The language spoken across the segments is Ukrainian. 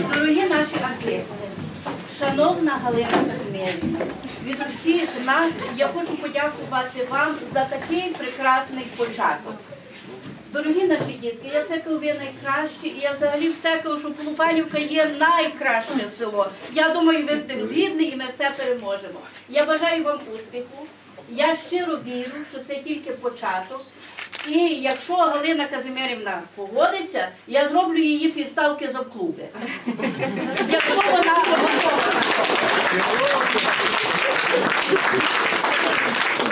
Дорогі наші артисти, шановна Галина Казимирівна, від усіх нас я хочу подякувати вам за такий прекрасний початок. Дорогі наші дітки, я все кажу, ви найкращі, і я взагалі все кажу, що Полупанівка є найкраще село. Я думаю, ви з тим згідні і ми все переможемо. Я бажаю вам успіху. Я щиро вірю, що це тільки початок. І якщо Галина Казимирівна погодиться, я зроблю її півставки за клуби. Якщо вона готова.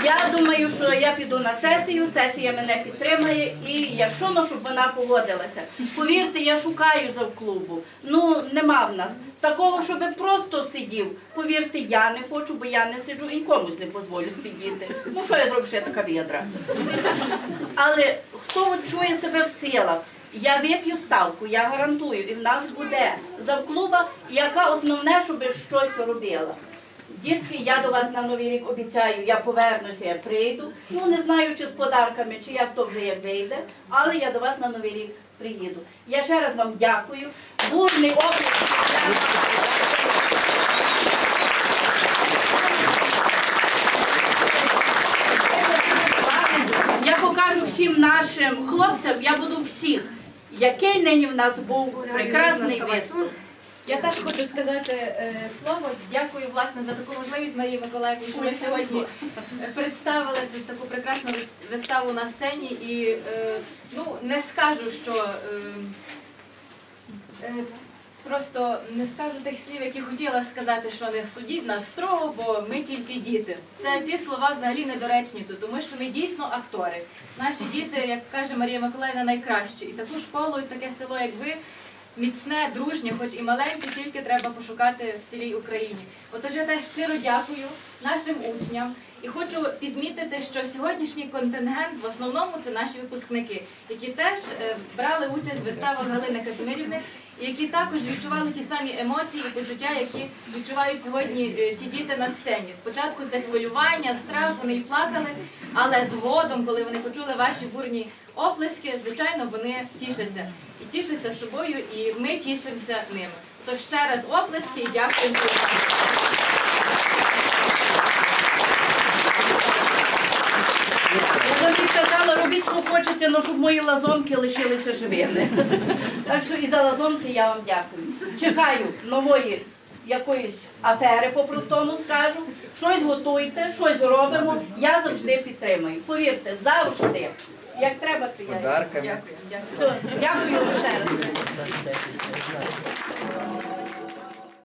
Я думаю, що я піду на сесію, сесія мене підтримає, і якщо ну, щоб вона погодилася. Повірте, я шукаю завклубу. Ну нема в нас такого, щоб просто сидів. Повірте, я не хочу, бо я не сиджу і комусь не дозволю сидіти. Ну що я зроблю, що я така відра. Але хто чує себе в силах? Я вип'ю ставку, я гарантую, і в нас буде завклуба, яка основне, щоб щось робила. Дітки, я до вас на новий рік обіцяю, я повернуся, я прийду. Ну не знаю, чи з подарками, чи як то вже як вийде, але я до вас на новий рік приїду. Я ще раз вам дякую. Бурний оплеск. Я покажу всім нашим хлопцям, я буду всіх, який нині в нас був прекрасний виступ. Я теж хочу сказати е, слово. Дякую власне за таку можливість Марії Миколаївні, що ми сьогодні е, представили таку прекрасну виставу на сцені. І е, ну не скажу, що е, е, просто не скажу тих слів, які хотіла сказати, що не судіть нас строго, бо ми тільки діти. Це ці слова взагалі недоречні тут, тому що ми дійсно актори. Наші діти, як каже Марія Миколаївна, найкращі. І таку школу, і таке село, як ви. Міцне, дружнє, хоч і маленьке, тільки треба пошукати в цілій Україні. Отож я теж щиро дякую нашим учням і хочу підмітити, що сьогоднішній контингент в основному це наші випускники, які теж е, брали участь в виставах Галини Казимирівни, які також відчували ті самі емоції і почуття, які відчувають сьогодні е, ті діти на сцені. Спочатку це хвилювання, страх, вони і плакали, але згодом, коли вони почули ваші бурні оплески, звичайно, вони тішаться і тішаться собою, і ми тішимося ними. Тож ще раз оплески і дякую. Я вам казала, робіть, що хочете, але щоб мої лазонки лишилися живими. Так що і за лазонки я вам дякую. Чекаю нової якоїсь афери, по-простому скажу. Щось готуйте, щось робимо. Я завжди підтримую. Повірте, завжди. Як треба, то я. Дякую, дякую. Все, дякую ще раз.